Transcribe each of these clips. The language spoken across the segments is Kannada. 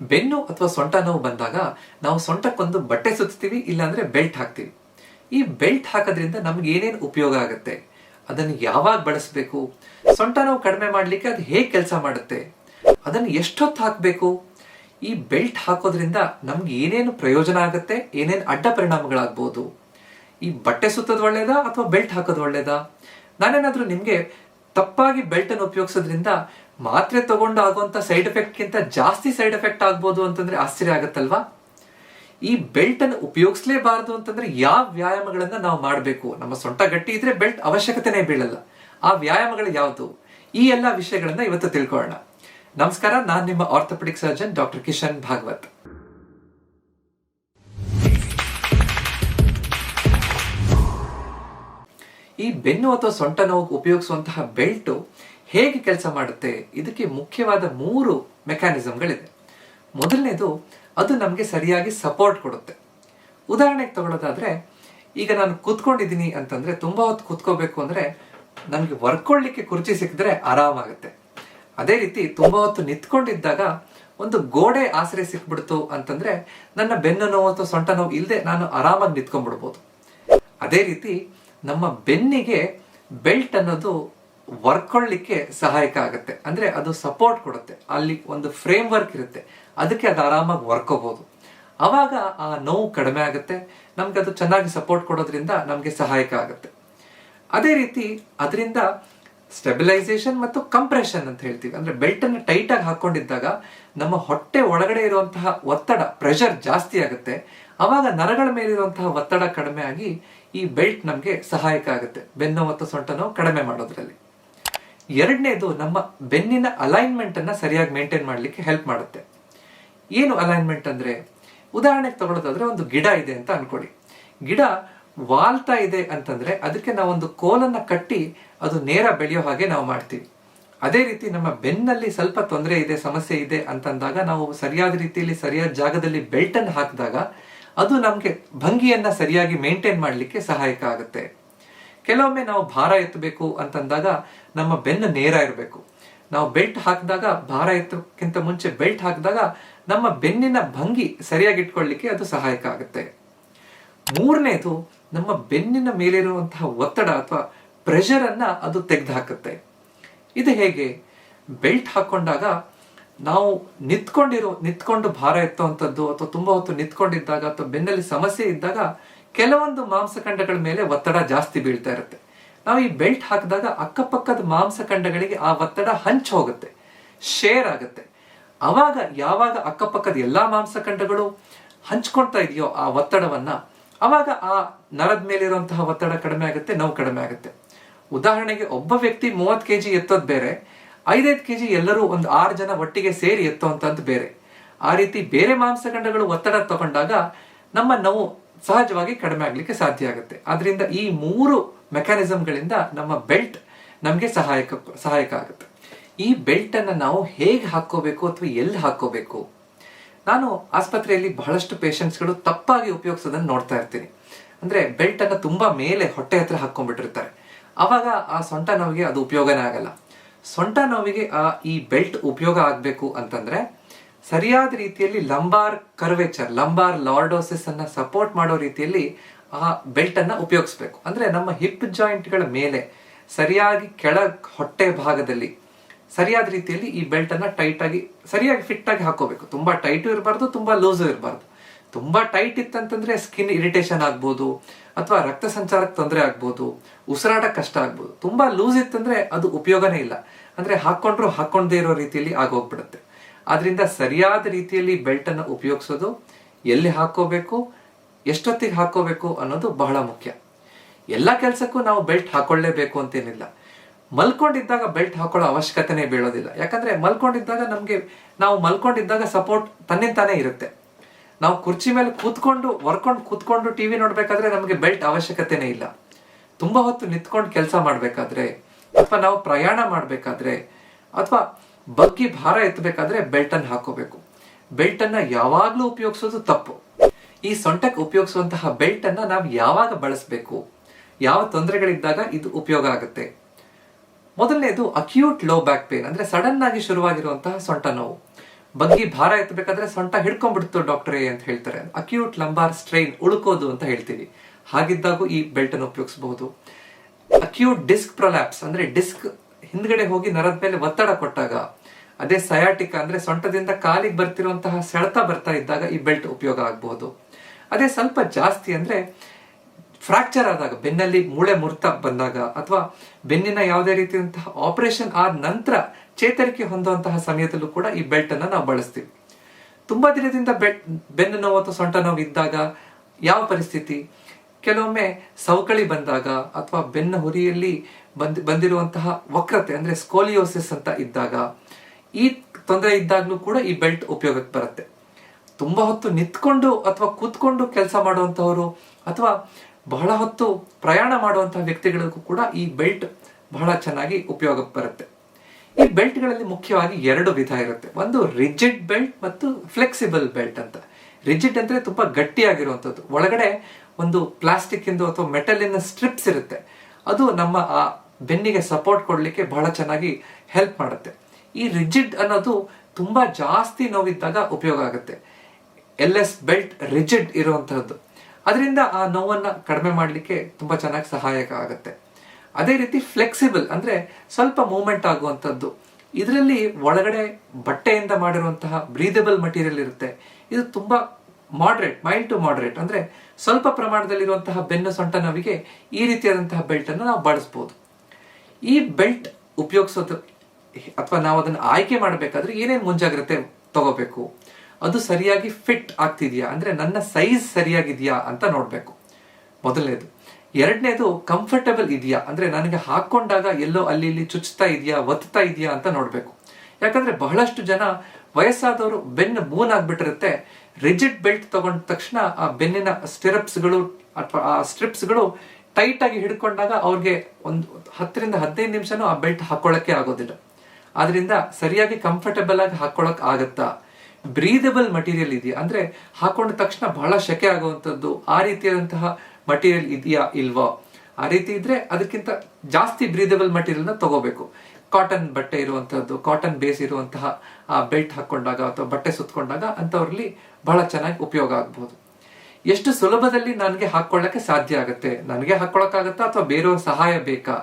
ಬೆನ್ನು ಅಥವಾ ಸೊಂಟ ನೋವು ಬಂದಾಗ ನಾವು ಸೊಂಟಕ್ಕೊಂದು ಬಟ್ಟೆ ಸುತ್ತೀವಿ, ಇಲ್ಲಾಂದ್ರೆ ಬೆಲ್ಟ್ ಹಾಕ್ತೀವಿ. ಈ ಬೆಲ್ಟ್ ಹಾಕೋದ್ರಿಂದ ನಮ್ಗೆ ಏನೇನು ಉಪಯೋಗ ಆಗುತ್ತೆ? ಅದನ್ನು ಯಾವಾಗ ಬಳಸಬೇಕು? ಸೊಂಟ ನೋವು ಕಡಿಮೆ ಮಾಡಲಿಕ್ಕೆ ಅದು ಹೇಗೆ ಕೆಲಸ ಮಾಡುತ್ತೆ? ಅದನ್ನು ಎಷ್ಟೊತ್ತು ಹಾಕಬೇಕು? ಈ ಬೆಲ್ಟ್ ಹಾಕೋದ್ರಿಂದ ನಮ್ಗೆ ಏನೇನು ಪ್ರಯೋಜನ ಆಗುತ್ತೆ? ಏನೇನು ಅಡ್ಡ ಪರಿಣಾಮಗಳಾಗ್ಬೋದು? ಈ ಬಟ್ಟೆ ಸುತ್ತೋದು ಒಳ್ಳೇದಾ ಅಥವಾ ಬೆಲ್ಟ್ ಹಾಕೋದು ಒಳ್ಳೇದಾ? ನಾನೇನಾದ್ರೂ ನಿಮ್ಗೆ ತಪ್ಪಾಗಿ ಬೆಲ್ಟ್ ಅನ್ನು ಉಪಯೋಗಿಸೋದ್ರಿಂದ ಮಾತ್ರೆ ತಗೊಂಡು ಆಗುವಂತ ಸೈಡ್ ಎಫೆಕ್ಟ್ಗಿಂತ ಜಾಸ್ತಿ ಸೈಡ್ ಎಫೆಕ್ಟ್ ಆಗ್ಬೋದು ಅಂತಂದ್ರೆ ಆಶ್ಚರ್ಯ ಆಗತ್ತಲ್ವಾ? ಈ ಬೆಲ್ಟ್ ಅನ್ನು ಉಪಯೋಗಿಸಲೇಬಾರದು ಅಂತಂದ್ರೆ ಯಾವ ವ್ಯಾಯಾಮಗಳನ್ನ ನಾವು ಮಾಡಬೇಕು? ನಮ್ಮ ಸೊಂಟ ಗಟ್ಟಿ ಇದ್ರೆ ಬೆಲ್ಟ್ ಅವಶ್ಯಕತೆನೇ ಬೀಳಲ್ಲ. ಆ ವ್ಯಾಯಾಮಗಳು ಯಾವುದು? ಈ ಎಲ್ಲ ವಿಷಯಗಳನ್ನ ಇವತ್ತು ತಿಳ್ಕೊಳ್ಳೋಣ. ನಮಸ್ಕಾರ, ನಾನು ನಿಮ್ಮ orthopaedic surgeon doctor Kishan Bhagwat. ಈ ಬೆನ್ನು ಅಥವಾ ಸೊಂಟ ನೋವು ಉಪಯೋಗಿಸುವಂತಹ ಬೆಲ್ಟ್ ಹೇಗೆ ಕೆಲಸ ಮಾಡುತ್ತೆ? ಇದಕ್ಕೆ ಮುಖ್ಯವಾದ ಮೂರು ಮೆಕ್ಯಾನಿಸಮ್ಗಳಿದೆ ಮೊದಲನೇದು, ಅದು ನಮಗೆ ಸರಿಯಾಗಿ ಸಪೋರ್ಟ್ ಕೊಡುತ್ತೆ. ಉದಾಹರಣೆಗೆ ತಗೊಳ್ಳೋದಾದ್ರೆ ಈಗ ನಾನು ಕೂತ್ಕೊಂಡಿದ್ದೀನಿ ಅಂತಂದ್ರೆ, ತುಂಬಾ ಹೊತ್ತು ಕೂತ್ಕೋಬೇಕು ಅಂದ್ರೆ, ನನಗೆ ವರ್ಕೊಳ್ಳಿಕ್ಕೆ ಕುರ್ಚಿ ಸಿಕ್ಕಿದ್ರೆ ಆರಾಮಾಗುತ್ತೆ. ಅದೇ ರೀತಿ ತುಂಬಾ ಹೊತ್ತು ನಿಂತ್ಕೊಂಡಿದ್ದಾಗ ಒಂದು ಗೋಡೆ ಆಸರೆ ಸಿಕ್ಬಿಡ್ತು ಅಂತಂದ್ರೆ, ನನ್ನ ಬೆನ್ನು ನೋವು ಅಥವಾ ಸೊಂಟ ನೋವು ಇಲ್ಲದೆ ನಾನು ಆರಾಮಾಗಿ ನಿಂತ್ಕೊಂಡ್ಬಿಡ್ಬೋದು. ಅದೇ ರೀತಿ ನಮ್ಮ ಬೆನ್ನಿಗೆ ಬೆಲ್ಟ್ ಅನ್ನೋದು ವರ್ಕೊಳ್ಳಿಕ್ಕೆ ಸಹಾಯಕ ಆಗುತ್ತೆ. ಅಂದರೆ ಅದು ಸಪೋರ್ಟ್ ಕೊಡುತ್ತೆ. ಅಲ್ಲಿ ಒಂದು ಫ್ರೇಮ್ ವರ್ಕ್ ಇರುತ್ತೆ. ಅದಕ್ಕೆ ಅದು ಆರಾಮಾಗಿ ವರ್ಕೋಬೋದು. ಅವಾಗ ಆ ನೋವು ಕಡಿಮೆ ಆಗುತ್ತೆ. ನಮ್ಗೆ ಅದು ಚೆನ್ನಾಗಿ ಸಪೋರ್ಟ್ ಕೊಡೋದ್ರಿಂದ ನಮಗೆ ಸಹಾಯಕ ಆಗುತ್ತೆ. ಅದೇ ರೀತಿ ಅದರಿಂದ ಸ್ಟೆಬಿಲೈಸೇಷನ್ ಮತ್ತು ಕಂಪ್ರೆಷನ್ ಅಂತ ಹೇಳ್ತೀವಿ. ಅಂದ್ರೆ ಬೆಲ್ಟನ್ನು ಅನ್ನು ಟೈಟ್ ಆಗಿ ಹಾಕೊಂಡಿದ್ದಾಗ ನಮ್ಮ ಹೊಟ್ಟೆ ಒಳಗಡೆ ಇರುವಂತಹ ಒತ್ತಡ ಪ್ರೆಷರ್ ಜಾಸ್ತಿ ಆಗುತ್ತೆ. ಅವಾಗ ನರಗಳ ಮೇಲಿರುವಂತಹ ಒತ್ತಡ ಕಡಿಮೆ ಆಗಿ ಈ ಬೆಲ್ಟ್ ನಮಗೆ ಸಹಾಯಕ ಆಗುತ್ತೆ. ಬೆನ್ನು ಮತ್ತು ಸೊಂಟ ನೋವು ಕಡಿಮೆ ಮಾಡೋದ್ರಲ್ಲಿ. ಎರಡನೇದು ನಮ್ಮ ಬೆನ್ನಿನ ಅಲೈನ್ಮೆಂಟ್ ಅನ್ನ ಸರಿಯಾಗಿ ಮೇಂಟೈನ್ ಮಾಡಲಿಕ್ಕೆ ಹೆಲ್ಪ್ ಮಾಡುತ್ತೆ. ಏನು ಅಲೈನ್ಮೆಂಟ್ ಅಂದ್ರೆ? ಉದಾಹರಣೆಗೆ ತಗೊಳ್ಳೋದಾದ್ರೆ ಒಂದು ಗಿಡ ಇದೆ ಅಂತ ಅನ್ಕೊಳ್ಳಿ. ಗಿಡ ವಾಲ್ತಾ ಇದೆ ಅಂತಂದ್ರೆ ಅದಕ್ಕೆ ನಾವೊಂದು ಕೋಲನ್ನ ಕಟ್ಟಿ ಅದು ನೇರ ಬೆಳೆಯೋ ಹಾಗೆ ನಾವು ಮಾಡ್ತೀವಿ. ಅದೇ ರೀತಿ ನಮ್ಮ ಬೆನ್ನಲ್ಲಿ ಸ್ವಲ್ಪ ತೊಂದರೆ ಇದೆ, ಸಮಸ್ಯೆ ಇದೆ ಅಂತಂದಾಗ ನಾವು ಸರಿಯಾದ ರೀತಿಯಲ್ಲಿ, ಸರಿಯಾದ ಜಾಗದಲ್ಲಿ ಬೆಲ್ಟ್ ಅನ್ನು ಹಾಕಿದಾಗ ಅದು ನಮಗೆ ಭಂಗಿಯನ್ನ ಸರಿಯಾಗಿ ಮೇಂಟೈನ್ ಮಾಡಲಿಕ್ಕೆ ಸಹಾಯಕ ಆಗುತ್ತೆ. ಕೆಲವೊಮ್ಮೆ ನಾವು ಭಾರ ಎತ್ತಬೇಕು ಅಂತಂದಾಗ ನಮ್ಮ ಬೆನ್ನು ನೇರ ಇರಬೇಕು. ನಾವು ಬೆಲ್ಟ್ ಹಾಕಿದಾಗ ಭಾರ ಎತ್ತಕ್ಕಿಂತ ಮುಂಚೆ ಬೆಲ್ಟ್ ಹಾಕಿದಾಗ ನಮ್ಮ ಬೆನ್ನಿನ ಭಂಗಿ ಸರಿಯಾಗಿ ಇಟ್ಕೊಳ್ಳಿಕ್ಕೆ ಅದು ಸಹಾಯಕ ಆಗುತ್ತೆ. ಮೂರನೇದು, ನಮ್ಮ ಬೆನ್ನಿನ ಮೇಲಿರುವಂತಹ ಒತ್ತಡ ಅಥವಾ ಪ್ರೆಷರ್ ಅನ್ನ ಅದು ತೆಗೆದು ಹಾಕುತ್ತೆ ಇದು ಹೇಗೆ? ಬೆಲ್ಟ್ ಹಾಕೊಂಡಾಗ ನಾವು ನಿಂತ್ಕೊಂಡಿರೋ ನಿಂತ್ಕೊಂಡು ಭಾರ ಎತ್ತುವಂಥದ್ದು ಅಥವಾ ತುಂಬಾ ಹೊತ್ತು ನಿಂತ್ಕೊಂಡಿದ್ದಾಗ ಅಥವಾ ಬೆನ್ನಲ್ಲಿ ಸಮಸ್ಯೆ ಇದ್ದಾಗ ಕೆಲವೊಂದು ಮಾಂಸಖಂಡಗಳ ಮೇಲೆ ಒತ್ತಡ ಜಾಸ್ತಿ ಬೀಳ್ತಾ ಇರುತ್ತೆ. ನಾವು ಈ ಬೆಲ್ಟ್ ಹಾಕಿದಾಗ ಅಕ್ಕಪಕ್ಕದ ಮಾಂಸಖಂಡಗಳಿಗೆ ಆ ಒತ್ತಡ ಹಂಚ್ ಹೋಗುತ್ತೆ, ಶೇರ್ ಆಗುತ್ತೆ. ಅವಾಗ ಯಾವಾಗ ಅಕ್ಕಪಕ್ಕದ ಎಲ್ಲಾ ಮಾಂಸಖಂಡಗಳು ಹಂಚ್ಕೊಳ್ತಾ ಇದೆಯೋ ಆ ಒತ್ತಡವನ್ನ, ಅವಾಗ ಆ ನರದ ಮೇಲಿರುವಂತಹ ಒತ್ತಡ ಕಡಿಮೆ ಆಗುತ್ತೆ, ನೋವು ಕಡಿಮೆ ಆಗುತ್ತೆ. ಉದಾಹರಣೆಗೆ ಒಬ್ಬ ವ್ಯಕ್ತಿ ಮೂವತ್ ಕೆಜಿ ಎತ್ತೋದ್ ಬೇರೆ, ಐದೈದು ಕೆಜಿ ಎಲ್ಲರೂ ಒಂದು ಆರು ಜನ ಒಟ್ಟಿಗೆ ಸೇರಿ ಎತ್ತೋ ಅಂತದ್ದು ಬೇರೆ. ಆ ರೀತಿ ಬೇರೆ ಮಾಂಸಖಂಡಗಳು ಒತ್ತಡ ತಗೊಂಡಾಗ ನಮ್ಮ ನೋವು ಸಹಜವಾಗಿ ಕಡಿಮೆ ಆಗಲಿಕ್ಕೆ ಸಾಧ್ಯ ಆಗುತ್ತೆ. ಅದರಿಂದ ಈ ಮೂರು ಮೆಕ್ಯಾನಿಸಮ್ಗಳಿಂದ ನಮ್ಮ ಬೆಲ್ಟ್ ನಮಗೆ ಸಹಾಯಕ ಸಹಾಯಕ ಆಗುತ್ತೆ. ಈ ಬೆಲ್ಟನ್ನು ನಾವು ಹೇಗೆ ಹಾಕೋಬೇಕು ಅಥವಾ ಎಲ್ಲಿ ಹಾಕೋಬೇಕು ನಾನು ಆಸ್ಪತ್ರೆಯಲ್ಲಿ ಬಹಳಷ್ಟು ಪೇಷಂಟ್ಸ್ಗಳು ತಪ್ಪಾಗಿ ಉಪಯೋಗಿಸೋದನ್ನ ನೋಡ್ತಾ ಇರ್ತೀನಿ. ಅಂದ್ರೆ ಬೆಲ್ಟ್ ಅನ್ನ ತುಂಬಾ ಮೇಲೆ ಹೊಟ್ಟೆ ಹತ್ರ ಹಾಕೊಂಡ್ಬಿಟ್ಟಿರ್ತಾರೆ ಆವಾಗ ಆ ಸೊಂಟ ನೋವಿಗೆ ಅದು ಉಪಯೋಗನೇ ಆಗಲ್ಲ. ಸೊಂಟ ನೋವಿಗೆ ಆ ಈ ಬೆಲ್ಟ್ ಉಪಯೋಗ ಆಗಬೇಕು ಅಂತಂದ್ರೆ ಸರಿಯಾದ ರೀತಿಯಲ್ಲಿ ಲಂಬಾರ್ ಕರ್ವೇಚರ್, ಲಂಬಾರ್ ಲಾರ್ಡೋಸಿಸ್ ಅನ್ನ ಸಪೋರ್ಟ್ ಮಾಡೋ ರೀತಿಯಲ್ಲಿ ಆ ಬೆಲ್ಟ್ ಅನ್ನ ಉಪಯೋಗಿಸ್ಬೇಕು. ಅಂದ್ರೆ ನಮ್ಮ ಹಿಪ್ ಜಾಯಿಂಟ್ಗಳ ಮೇಲೆ ಸರಿಯಾಗಿ ಕೆಳ ಹೊಟ್ಟೆ ಭಾಗದಲ್ಲಿ ಸರಿಯಾದ ರೀತಿಯಲ್ಲಿ ಈ ಬೆಲ್ಟ್ ಅನ್ನ ಟೈಟ್ ಆಗಿ, ಸರಿಯಾಗಿ ಫಿಟ್ ಆಗಿ ಹಾಕೋಬೇಕು. ತುಂಬಾ ಟೈಟ್ ಇರಬಾರ್ದು, ತುಂಬಾ ಲೂಸು ಇರಬಾರ್ದು. ತುಂಬಾ ಟೈಟ್ ಇತ್ತಂತಂದ್ರೆ ಸ್ಕಿನ್ ಇರಿಟೇಷನ್ ಆಗ್ಬೋದು, ಅಥವಾ ರಕ್ತ ಸಂಚಾರಕ್ಕೆ ತೊಂದರೆ ಆಗ್ಬೋದು ಉಸಿರಾಟ ಕಷ್ಟ ಆಗ್ಬೋದು. ತುಂಬಾ ಲೂಸ್ ಇತ್ತಂದ್ರೆ ಅದು ಉಪಯೋಗನೇ ಇಲ್ಲ. ಅಂದ್ರೆ ಹಾಕೊಂಡ್ರು ಹಾಕೊಂಡೇ ಇರೋ ರೀತಿಯಲ್ಲಿ ಆಗೋಗ್ಬಿಡುತ್ತೆ. ಆದ್ರಿಂದ ಸರಿಯಾದ ರೀತಿಯಲ್ಲಿ ಬೆಲ್ಟ್ ಅನ್ನು ಉಪಯೋಗಿಸೋದು ಎಲ್ಲಿ ಹಾಕೋಬೇಕು, ಎಷ್ಟೊತ್ತಿಗೆ ಹಾಕೋಬೇಕು ಅನ್ನೋದು ಬಹಳ ಮುಖ್ಯ. ಎಲ್ಲ ಕೆಲಸಕ್ಕೂ ನಾವು ಬೆಲ್ಟ್ ಹಾಕೊಳ್ಳೇಬೇಕು ಅಂತೇನಿಲ್ಲ. ಮಲ್ಕೊಂಡಿದ್ದಾಗ ಬೆಲ್ಟ್ ಹಾಕೊಳ್ಳೋ ಅವಶ್ಯಕತೆನೇ ಬೀಳೋದಿಲ್ಲ. ಯಾಕಂದ್ರೆ ಮಲ್ಕೊಂಡಿದ್ದಾಗ ನಮ್ಗೆ, ನಾವು ಮಲ್ಕೊಂಡಿದ್ದಾಗ ಸಪೋರ್ಟ್ ತನ್ನಿಂತಾನೇ ಇರುತ್ತೆ. ನಾವು ಕುರ್ಚಿ ಮೇಲೆ ಕೂತ್ಕೊಂಡು, ವರ್ಕೊಂಡು ಕೂತ್ಕೊಂಡು ಟಿವಿ ನೋಡ್ಬೇಕಾದ್ರೆ ನಮಗೆ ಬೆಲ್ಟ್ ಅವಶ್ಯಕತೆನೇ ಇಲ್ಲ. ತುಂಬಾ ಹೊತ್ತು ನಿಂತ್ಕೊಂಡು ಕೆಲಸ ಮಾಡ್ಬೇಕಾದ್ರೆ, ಅಥವಾ ನಾವು ಪ್ರಯಾಣ ಮಾಡ್ಬೇಕಾದ್ರೆ, ಅಥವಾ ಬಗ್ಗಿ ಭಾರ ಎತ್ತಬೇಕಾದ್ರೆ ಬೆಲ್ಟ್ ಅನ್ನು ಹಾಕೋಬೇಕು. ಬೆಲ್ಟ್ ಅನ್ನ ಯಾವಾಗ್ಲೂ ಉಪಯೋಗಿಸೋದು ತಪ್ಪು. ಈ ಸೊಂಟಕ್ಕೆ ಉಪಯೋಗಿಸುವಂತಹ ಬೆಲ್ಟ್ ಅನ್ನ ನಾವು ಯಾವಾಗ ಬಳಸಬೇಕು? ಯಾವ ತೊಂದರೆಗಳಿದ್ದಾಗ ಇದು ಉಪಯೋಗ ಆಗುತ್ತೆ? ಮೊದಲನೇದು ಅಕ್ಯೂಟ್ ಲೋ ಬ್ಯಾಕ್ ಪೇನ್ ಅಂದ್ರೆ ಸಡನ್ ಆಗಿ ಶುರುವಾಗಿರುವಂತಹ ಸೊಂಟ ನೋವು. ಬಗ್ಗಿ ಭಾರ ಎತ್ತಬೇಕಾದ್ರೆ ಸೊಂಟ ಹಿಡ್ಕೊಂಡ್ಬಿಡ್ತು ಡಾಕ್ಟ್ರೇ ಅಂತ ಹೇಳ್ತಾರೆ. ಅಕ್ಯೂಟ್ ಲಂಬಾರ್ ಸ್ಟ್ರೈನ್ ಉಳುಕೋದು ಅಂತ ಹೇಳ್ತೀವಿ. ಹಾಗಿದ್ದಾಗೂ ಈ ಬೆಲ್ಟ್ ಅನ್ನು ಉಪಯೋಗಿಸಬಹುದು. ಅಕ್ಯೂಟ್ ಡಿಸ್ಕ್ ಪ್ರೊಲ್ಯಾಪ್ಸ್ ಅಂದ್ರೆ ಡಿಸ್ಕ್ ಹಿಂದ್ಗಡೆ ಹೋಗಿ ನರದ ಮೇಲೆ ಒತ್ತಡ ಕೊಟ್ಟಾಗ ಅದೇ ಸಯಾಟಿಕ ಅಂದ್ರೆ ಸೊಂಟದಿಂದ ಕಾಲಿಗೆ ಬರ್ತಿರುವಂತಹ ಸೆಳೆತ ಬರ್ತಾ ಇದ್ದಾಗ ಈ ಬೆಲ್ಟ್ ಉಪಯೋಗ ಆಗಬಹುದು. ಅದೇ ಸ್ವಲ್ಪ ಜಾಸ್ತಿ ಅಂದ್ರೆ ಫ್ರಾಕ್ಚರ್ ಆದಾಗ, ಬೆನ್ನಲ್ಲಿ ಮೂಳೆ ಮುರ್ತ ಬಂದಾಗ ಅಥವಾ ಬೆನ್ನಿನ ಯಾವುದೇ ರೀತಿಯಂತಹ ಆಪರೇಷನ್ ಆದ ನಂತರ ಚೇತರಿಕೆ ಹೊಂದುವಂತಹ ಸಮಯದಲ್ಲೂ ಕೂಡ ಈ ಬೆಲ್ಟ್ ಅನ್ನ ನಾವು ಬಳಸ್ತೀವಿ. ತುಂಬಾ ದಿನದಿಂದ ಬೆಟ್ ಬೆನ್ನು ನೋವು ಅಥವಾ ಸೊಂಟ ನೋವು ಇದ್ದಾಗ ಯಾವ ಪರಿಸ್ಥಿತಿ? ಕೆಲವೊಮ್ಮೆ ಸವಕಳಿ ಬಂದಾಗ ಅಥವಾ ಬೆನ್ನ ಹುರಿಯಲ್ಲಿ ಬಂದ್, ಬಂದಿರುವಂತಹ ವಕ್ರತೆ ಅಂದ್ರೆ ಸ್ಕೋಲಿಯೋಸಿಸ್ ಅಂತ ಇದ್ದಾಗ ಈ ತೊಂದರೆ ಇದ್ದಾಗಲೂ ಕೂಡ ಈ ಬೆಲ್ಟ್ ಉಪಯೋಗಕ್ಕೆ ಬರುತ್ತೆ. ತುಂಬಾ ಹೊತ್ತು ನಿಂತ್ಕೊಂಡು ಅಥವಾ ಕೂತ್ಕೊಂಡು ಕೆಲಸ ಮಾಡುವಂತವರು ಅಥವಾ ಬಹಳ ಹೊತ್ತು ಪ್ರಯಾಣ ಮಾಡುವಂತಹ ವ್ಯಕ್ತಿಗಳಿಗೂ ಕೂಡ ಈ ಬೆಲ್ಟ್ ಬಹಳ ಚೆನ್ನಾಗಿ ಉಪಯೋಗಕ್ಕೆ ಬರುತ್ತೆ. ಈ ಬೆಲ್ಟ್ಗಳಲ್ಲಿ ಮುಖ್ಯವಾಗಿ ಎರಡು ವಿಧ ಇರುತ್ತೆ. ಒಂದು ರಿಜಿಡ್ ಬೆಲ್ಟ್ ಮತ್ತು ಫ್ಲೆಕ್ಸಿಬಲ್ ಬೆಲ್ಟ್ ಅಂತ. ರಿಜಿಡ್ ಅಂದ್ರೆ ತುಂಬಾ ಗಟ್ಟಿಯಾಗಿರುವಂಥದ್ದು. ಒಳಗಡೆ ಒಂದು ಪ್ಲಾಸ್ಟಿಕ್ ಇಂದು ಅಥವಾ ಮೆಟಲಿನ ಸ್ಟ್ರಿಪ್ಸ್ ಇರುತ್ತೆ. ಅದು ನಮ್ಮ ಆ ಬೆನ್ನಿಗೆ ಸಪೋರ್ಟ್ ಕೊಡಲಿಕ್ಕೆ ಬಹಳ ಚೆನ್ನಾಗಿ ಹೆಲ್ಪ್ ಮಾಡುತ್ತೆ. ಈ ರಿಜಿಡ್ ಅನ್ನೋದು ತುಂಬ ಜಾಸ್ತಿ ನೋವಿದ್ದಾಗ ಉಪಯೋಗ ಆಗುತ್ತೆ. ಎಲ್ ಎಸ್ ಬೆಲ್ಟ್ ರಿಜಿಡ್ ಇರುವಂತಹದ್ದು. ಅದರಿಂದ ಆ ನೋವನ್ನು ಕಡಿಮೆ ಮಾಡಲಿಕ್ಕೆ ತುಂಬ ಚೆನ್ನಾಗಿ ಸಹಾಯಕ ಆಗುತ್ತೆ. ಅದೇ ರೀತಿ ಫ್ಲೆಕ್ಸಿಬಲ್ ಅಂದರೆ ಸ್ವಲ್ಪ ಮೂಮೆಂಟ್ ಆಗುವಂಥದ್ದು ಇದರಲ್ಲಿ ಒಳಗಡೆ ಬಟ್ಟೆಯಿಂದ ಮಾಡಿರುವಂತಹ ಬ್ರೀದಬಲ್ ಮಟೀರಿಯಲ್ ಇರುತ್ತೆ. ಇದು ತುಂಬ ಮಾಡ್ರೇಟ್, ಮೈಲ್ಡ್ ಟು ಮಾಡ್ರೇಟ್ ಅಂದರೆ ಸ್ವಲ್ಪ ಪ್ರಮಾಣದಲ್ಲಿರುವಂತಹ ಬೆನ್ನು ಸೊಂಟ ನೋವಿಗೆ ಈ ರೀತಿಯಾದಂತಹ ಬೆಲ್ಟನ್ನು ನಾವು ಬಳಸ್ಬೋದು. ಈ ಬೆಲ್ಟ್ ಉಪಯೋಗಿಸೋದು ಅಥವಾ ನಾವು ಅದನ್ನು ಆಯ್ಕೆ ಮಾಡಬೇಕಾದ್ರೆ ಏನೇನು ಮುಂಜಾಗ್ರತೆ ತಗೋಬೇಕು? ಅದು ಸರಿಯಾಗಿ ಫಿಟ್ ಆಗ್ತಿದ್ಯಾ? ಅಂದ್ರೆ ನನ್ನ ಸೈಜ್ ಸರಿಯಾಗಿದೆಯಾ ಅಂತ ನೋಡಬೇಕು. ಮೊದಲನೇದು. ಎರಡನೇದು, ಕಂಫರ್ಟಬಲ್ ಇದೆಯಾ? ಅಂದ್ರೆ ನನಗೆ ಹಾಕೊಂಡಾಗ ಎಲ್ಲೋ ಅಲ್ಲಿ ಇಲ್ಲಿ ಚುಚ್ತಾ ಇದೆಯಾ, ಒತ್ತಾ ಇದೆಯಾ ಅಂತ ನೋಡಬೇಕು. ಯಾಕಂದ್ರೆ ಬಹಳಷ್ಟು ಜನ ವಯಸ್ಸಾದವರು ಬೆನ್ನು ಮೂನ್ ಆಗ್ಬಿಟ್ಟಿರುತ್ತೆ. ರಿಜಿಡ್ ಬೆಲ್ಟ್ ತಗೊಂಡ ತಕ್ಷಣ ಆ ಬೆನ್ನಿನ ಸ್ಟಿರಪ್ಸ್ಗಳು ಅಥವಾ ಆ ಸ್ಟ್ರಿಪ್ಸ್ಗಳು ಟೈಟ್ ಆಗಿ ಹಿಡ್ಕೊಂಡಾಗ ಅವ್ರಿಗೆ ಒಂದು ಹತ್ತರಿಂದ ಹದಿನೈದು ನಿಮಿಷನೂ ಆ ಬೆಲ್ಟ್ ಹಾಕೊಳ್ಳಕ್ಕೆ ಆಗೋದಿಲ್ಲ. ಆದ್ರಿಂದ ಸರಿಯಾಗಿ ಕಂಫರ್ಟಬಲ್ ಆಗಿ ಹಾಕೊಳಕ್ ಆಗತ್ತಾ? ಬ್ರೀದಬಲ್ ಮಟೀರಿಯಲ್ ಇದೆಯಾ? ಅಂದ್ರೆ ಹಾಕೊಂಡ ತಕ್ಷಣ ಬಹಳ ಶೆಕೆ ಆಗುವಂತದ್ದು ಆ ರೀತಿಯಾದಂತಹ ಮಟೀರಿಯಲ್ ಇದೆಯಾ ಇಲ್ವಾ? ಆ ರೀತಿ ಇದ್ರೆ ಅದಕ್ಕಿಂತ ಜಾಸ್ತಿ ಬ್ರೀದಬಲ್ ಮಟೀರಿಯಲ್ನ ತಗೋಬೇಕು. ಕಾಟನ್ ಬಟ್ಟೆ ಇರುವಂತಹದ್ದು ಕಾಟನ್ ಬೇಸ್ ಇರುವಂತಹ ಆ ಬೆಲ್ಟ್ ಹಾಕೊಂಡಾಗ ಅಥವಾ ಬಟ್ಟೆ ಸುತ್ತಕೊಂಡಾಗ ಅಂತವ್ರಲ್ಲಿ ಬಹಳ ಚೆನ್ನಾಗಿ ಉಪಯೋಗ ಆಗ್ಬಹುದು ಎಷ್ಟು ಸುಲಭದಲ್ಲಿ ನನಗೆ ಹಾಕೊಳ್ಳಕ್ಕೆ ಸಾಧ್ಯ ಆಗುತ್ತೆ? ನನಗೆ ಹಾಕೊಳ್ಳಕ್ಕಾಗತ್ತಾ ಅಥವಾ ಬೇರೆಯವ್ರ ಸಹಾಯ ಬೇಕಾ?